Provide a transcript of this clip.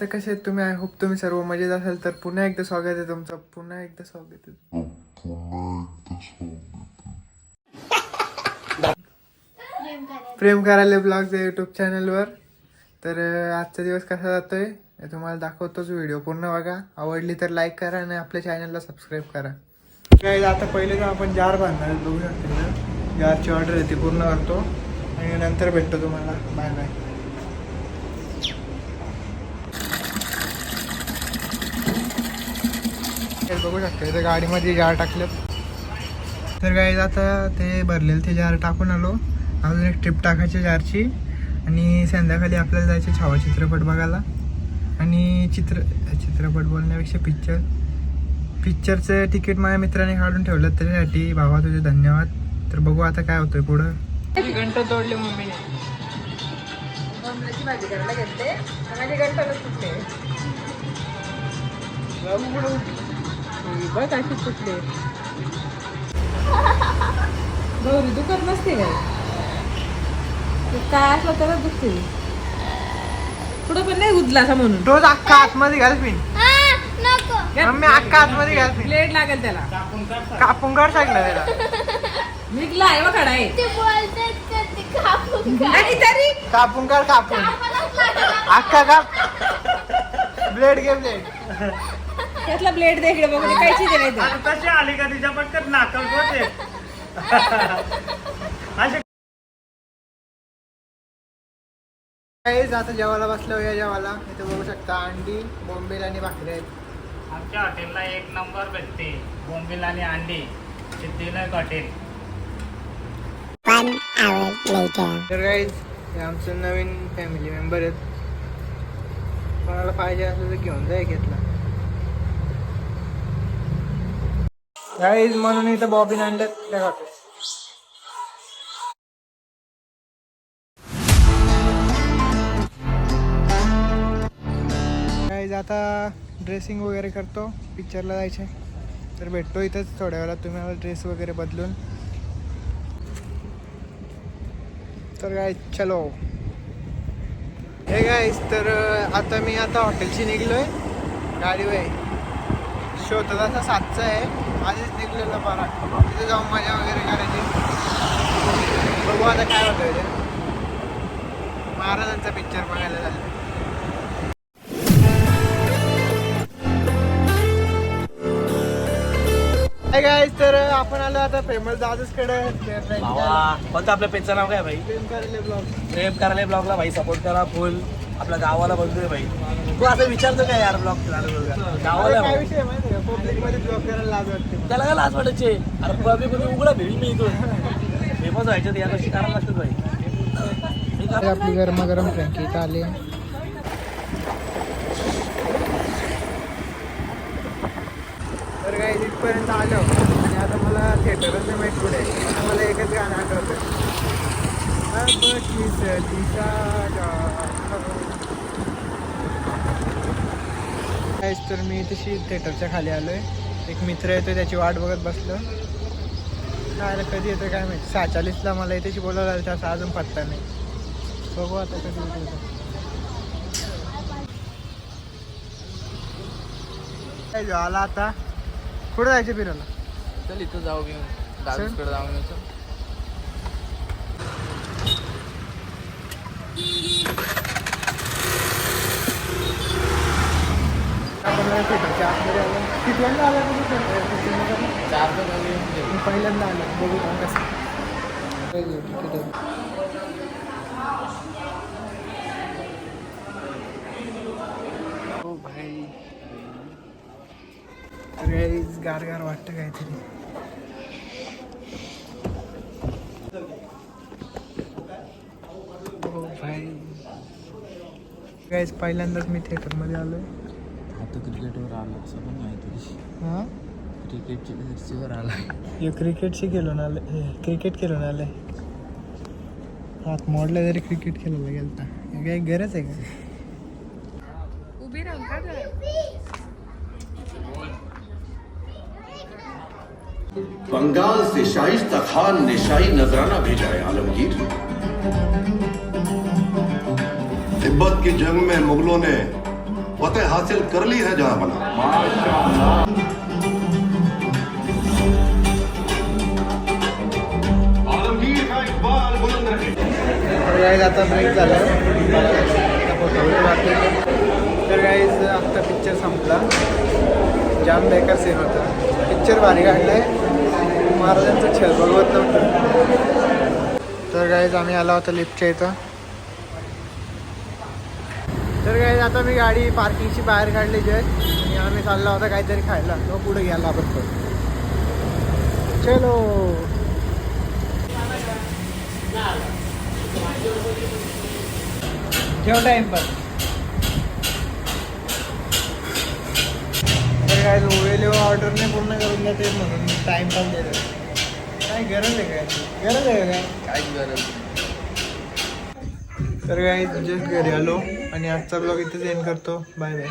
तर कसे आहेत तुम्ही? आय होप तुम्ही सर्व मजेत असाल तर पुन्हा एकदा स्वागत आहे तुमचं. पुन्हा एकदा स्वागत आहे. प्रेम करायला ब्लॉगच्या युट्यूब चॅनलवर तर आजचा दिवस कसा जातोय? हे तुम्हाला दाखवतोच व्हिडिओ पूर्ण बघा. आवडली तर लाईक करा आणि आपल्या चॅनलला सबस्क्राईब करा. काय आता पहिले तर आपण जार बांधणार बघू शकतो ना जारची ऑर्डर आहे ती पूर्ण करतो. आणि नंतर भेटतो तुम्हाला. बाय बाय बघू शकता इथे गाडीमध्ये जार टाकलेत तर काय आता ते भरलेलं ते जार टाकून आलो. अजून एक ट्रिप टाकायची जारची आणि संध्याकाळी आपल्याला जायचे छावा चित्रपट बघायला. आणि चित्र चित्रपट बोलण्यापेक्षा पिक्चर पिक्चरचं तिकीट माझ्या मित्राने काढून ठेवलं त्याच्यासाठी भावा तुझे धन्यवाद. तर बघू आता काय होतंय पुढं. घंट तोडले मम्मीने. भाजी करायला घेतले. सुटले बघ अशी सुटले गौरी दुखत नसते काय? ते काय असलं तरच दुखते. पुढं पण नाही गुदला असा म्हणून. तोच अख्खा आतमध्ये घाल पिन. मम्मी अख्खा आतमध्ये घाल पिन. ब्लेड लागेल त्याला. कापून काढ सांगलं त्याला. निघला आहे बघ खडा आहे ते बोलतात का ते कापून काढ. आणि तरी. कापून काढ कापून. अख्खा काप. ब्लेड घे ब्लेड. त्यातला ब्लेड दे इकडे बघू कायची नाही तर. कशी आली का तिच्या पटकन नाकल होते असे काहीच आता जेवायला बसलो या जेवायला. इथे बघू शकता अंडी बोंबील आणि भाकरी आहेत. आमच्या हॉटेलला एक नंबर भेटते. बोंबील आणि अंडी. सिद्धिविनायक हॉटेल. तर गाईज हे आमचं नवीन फॅमिली मेंबर आहेत. कोणाला पाहिजे असलं तर घेऊन जाय घेतला गाईज म्हणून इथं बॉबीन आणलं त्या गाईज आता ड्रेसिंग वगैरे करतो पिक्चरला जायचे तर भेटतो इथंच थोड्या वेळात तुम्हाला ड्रेस वगैरे बदलून. तर काय चलो. हे गाईस तर आता मी आता हॉटेलची निघलोय. गाडीवर शो तर तसा सातचा आहे. आधीच निघलेला बरा तिथे जाऊन मजा वगैरे करायची. बघू आता काय होतं ते. महाराजांचा पिक्चर बघायला झालं गाईस तर आपण आलो आता फेमस दादूसकडे. कोणतं आपल्या पेजचं नाव काय भाई? प्रेम करायला ब्लॉग प्रेम करायला ब्लॉगला भाई सपोर्ट करा फुल आपल्या गावाला बघतोय भाई तू असं विचारतो काय यार ब्लॉग गावाला काय. विषय पब्लिकमध्ये ब्लॉग करायला लाज वाटते. त्याला काय लाज वाटायचे? अरे पबी कोणी उघडा भेट मी इथून. फेमस व्हायचं या गोष्टी करायला लागतात भाई आपली गरमागरम फ्रँकी इथं आली. तर काही इथपर्यंत आलो. आणि आता मला थिएटरच नाही माहीत पुढे मला एकच गाणं आठवतं तिचा काहीच तर मी तशी थिएटरच्या खाली आलोय. एक मित्र येतो त्याची वाट बघत बसलो. काय कधी येतो काय माहिती? सहा चाळीसला मला इथेशी बोलायला त्याचा अजून पत्ता नाही. बघू आता कधी येतो काय जो आला आता? कुठं जायचं फिरायला? चल इथं जाऊ घेऊन. चल. दादूसकडे जाऊन येऊ चल. आपण थिएटरच्या आतमध्ये आलो कितव्यांदा आला तुम्ही पहिल्यांदा आलो. बघू कसं आहे. अरे गार गार वाटतं काहीतरी. ओ भाई. गाईज पहिल्यांदाच मी थिएटरमध्ये आलोय. आता क्रिकेटवर आला असं पण माहिती हाँ? क्रिकेटची मिरचीवर आला. यो क्रिकेटशी खेळून आलं क्रिकेट खेळून आलंय हात मोडला तरी क्रिकेट खेळायला गेलता. हे काही गरज आहे का? उभी राहून का जरा? बंगाल से शाइस्ता खान ने शाही नजराना भेजा है आलमगीर। तिब्बत की जंग में मुगलों ने फतेह हासिल कर ली है जहां बना तर गाईज आता ब्रेक झाला. तर गाईज आत्ता पिक्चर संपला. जाम बेकार सीन होता. पिक्चर भारी काढलाय. महाराजांचं छळ बघवत नव्हतं तर गाईज आम्ही आला होता लिफ्टच्या इथं. तर काय आता मी गाडी पार्किंगची बाहेर काढली जे. आणि आम्ही चालला होता काहीतरी खायला. तो पुढे घ्यायला बघतो चलो. ठेव टाइम पण तर काय वेळेवर ऑर्डर नाही पूर्ण करून देते म्हणून टाइम पण देतो काय गरज आहे काय गरज आहे काय काहीच गरज तर काय जस्ट घरी आलो आणि आजचा ब्लॉग इथेच एंड करतो. Bye bye